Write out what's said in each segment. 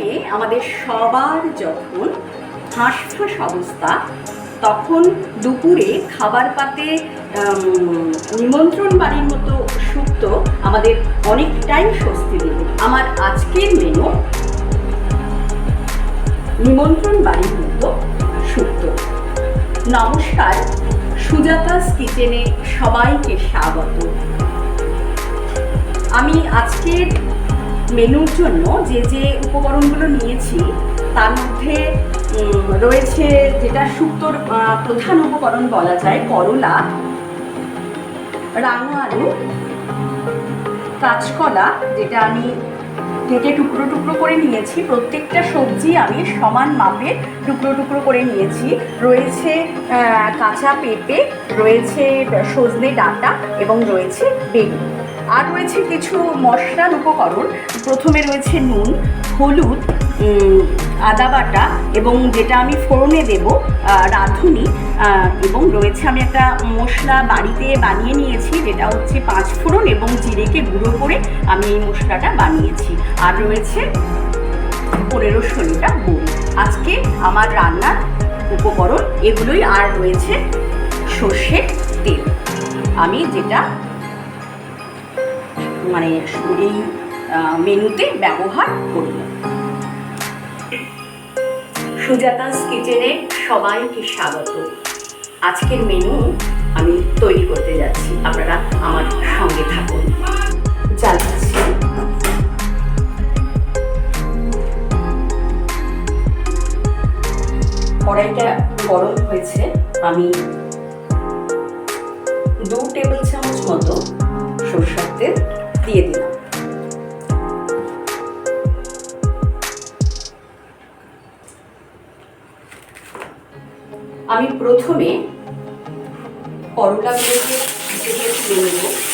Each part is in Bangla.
প্রথমে আমাদের সবার যখন হাঁসফাঁস অবস্থা তখন দুপুরে খাবার পাতে নিমন্ত্রণ বাড়ির মতো সুক্ত আমাদের অনেকটাই স্বস্তি দেবে। আমার আজকের মেনু নিমন্ত্রণ বাড়ির মতো সুক্ত নমস্কার, সুজাতাস কিচেনে সবাইকে স্বাগত। আমি আজকের মেনুর জন্য যে যে উপকরণগুলো নিয়েছি, তার মধ্যে রয়েছে যেটা শুক্তোর প্রধান উপকরণ বলা যায়, করলা, রাঙা আলু, কাঁচকলা, যেটা আমি কেটে টুকরো টুকরো করে নিয়েছি। প্রত্যেকটা সবজি আমি সমান মাপে টুকরো টুকরো করে নিয়েছি। রয়েছে কাঁচা পেঁপে, রয়েছে সজনে ডাঁটা এবং রয়েছে বেগুন। আর রয়েছে কিছু মশলার উপকরণ। প্রথমে রয়েছে নুন, হলুদ আদা বাটা এবং যেটা আমি ফোড়নে দেব রাঁধুনি এবং রয়েছে আমি একটা মশলা বাড়িতে বানিয়ে নিয়েছি, যেটা হচ্ছে পাঁচ ফোড়ন এবং জিরেকে গুঁড়ো করে আমি এই মশলাটা বানিয়েছি। আর রয়েছে পনেরো ষোলোটা বড়ি আজকে আমার রান্নার উপকরণ এগুলোই। আর রয়েছে সর্ষের তেল। আমি যেটা মানে এই মেনুতে ব্যবহার করি। সুজাতাস কিচেনে সবাইকে স্বাগত। আজকের মেনু আমি তৈরি করতে যাচ্ছি। আপনারা আমার সঙ্গে থাকুন। জ্বালাচ্ছি কড়াইটা গরম হয়েছে। আমি দিয়ে দিলাম। আমি প্রথমে করলাগুলোকে ভেজে নেব।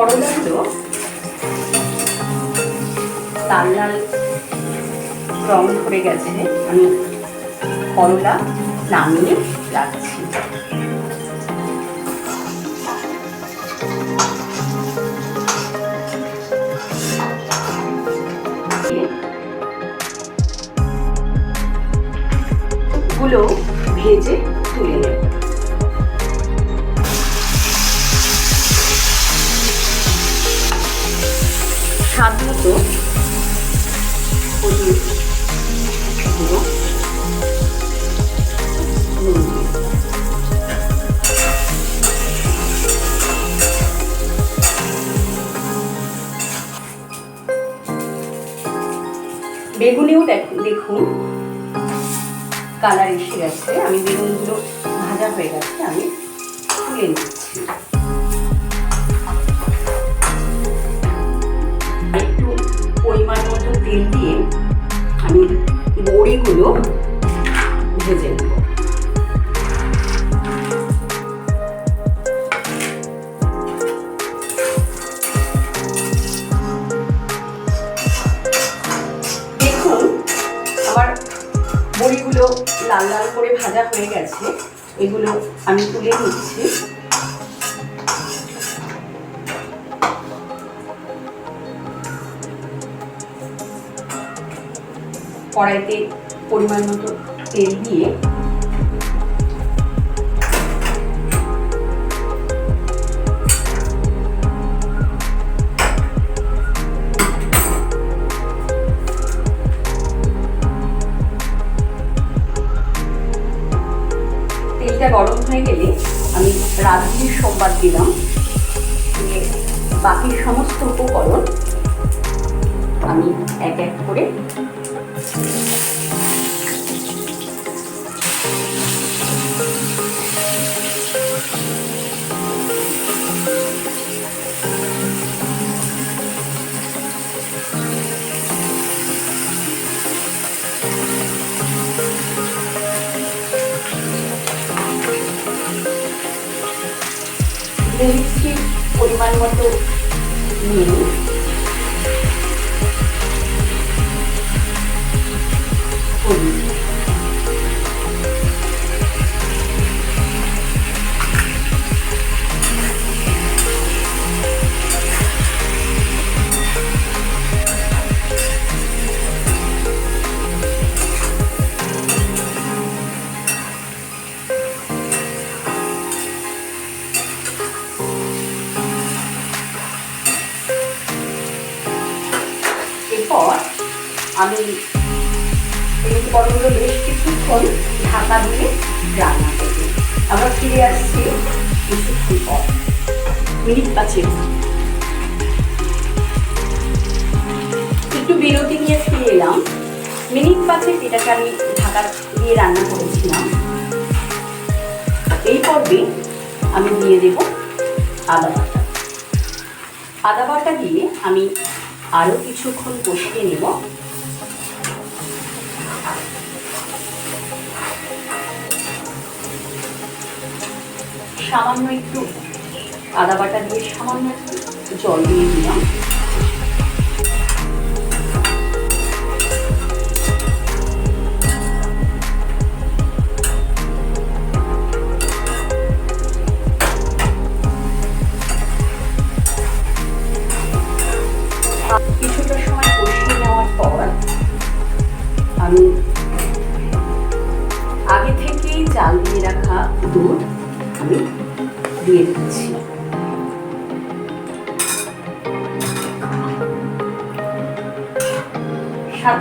করলাগুলো লাল লাল রং ধরে গেছে আমি করলা নামিয়ে রাখছি। ভেজে তুলে নেব। স্বাদ মতো হলুদ গুঁড়ো। বেগুনেও দেখ- দেখুন কালার এসে গেছে। আমি বেগুনগুলো ভাজা হয়ে গেছে, আমি তুলে নিচ্ছি। তেল দিয়ে আমি বড়িগুলো ভেজে নেব। দেখুন, আমার বড়িগুলো লাল লাল করে ভাজা হয়ে গেছে। এগুলো আমি তুলে নিচ্ছি। কড়াইতে পরিমাণ মতো তেল দিয়ে তেলটা গরম হয়ে গেলে আমি রাঁধুনির সোমবার দিলাম দিয়ে বাকি সমস্ত উপকরণ আমি এক এক করে পরিমাণ মতো নিয়ে নিই। হলুদ এরপর আমি এই পরগুলো বেশ কিছুক্ষণ ঢাকা দিয়ে রান্না করব। আমরা ফিরে আসছি কিছুক্ষণ পর। মিনিট পাঁচেক। একটু বিরতি নিয়ে ফিরে এলাম। মিনিট পাঁচেক এটাকে আমি ঢাকা দিয়ে রান্না করেছিলাম। এই পর্বে আমি দিয়ে দেব আদা বাটা। আদা বাটা দিয়ে আমি আরও কিছুক্ষণ কষিয়ে নেব। সামান্য একটু আদা বাটা দিয়ে সামান্য একটু জল দিয়ে দিলাম। কিছুটা সময় কষিয়ে নেওয়ার পর আমি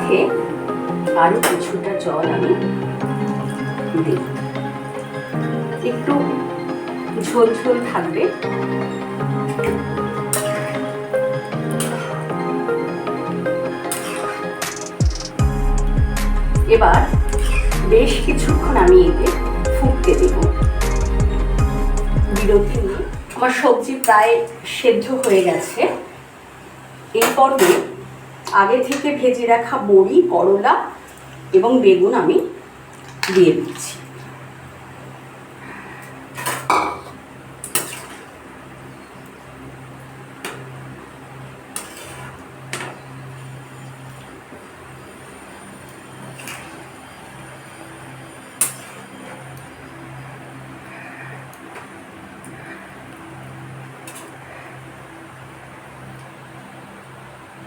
সাথে আরও কিছুটা জল আমি দিই। একটু ঝোল ঝোল থাকবে। এবার বেশ কিছুক্ষণ আমি এতে ফুটতে দেব। বিরতি নিয়ে। আমার সবজি প্রায় সেদ্ধ হয়ে গেছে। এই পর্বে আগে থেকে ভেজে রাখা বড়ি করলা এবং বেগুন আমি দিয়ে দিচ্ছি।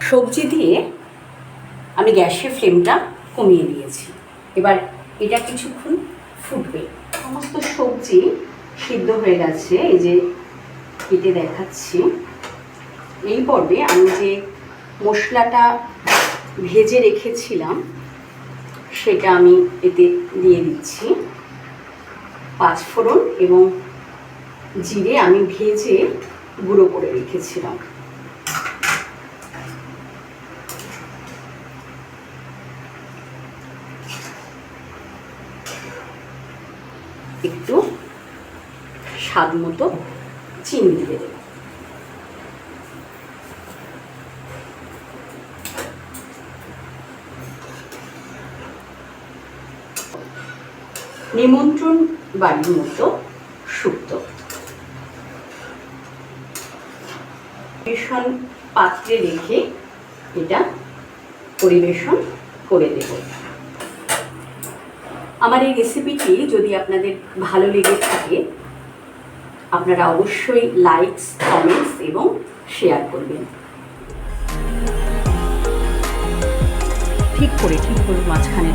সবজি দিয়ে আমি গ্যাসের ফ্লেমটা কমিয়ে দিয়েছি এবার এটা কিছুক্ষণ ফুটবে। সমস্ত সবজি সিদ্ধ হয়ে গেছে, এই যে কেটে দেখাচ্ছি। এই পর্বে আমি যে মশলাটা ভেজে রেখেছিলাম, সেটা আমি এতে দিয়ে দিচ্ছি। পাঁচফোড়ন এবং জিরে আমি ভেজে গুঁড়ো করে রেখেছিলাম। একটু স্বাদ মতো চিনি দিয়ে দেব। নিমন্ত্রণ বাড়ির মতো শুক্তো ভীষণ পাত্রে রেখে এটা পরিবেশন করে দেব। আমার এই রেসিপিটি যদি আপনাদের ভালো লেগে থাকে, আপনারা অবশ্যই লাইকস কমেন্টস এবং শেয়ার করবেন। ঠিক করে ঠিক করে মাঝখানে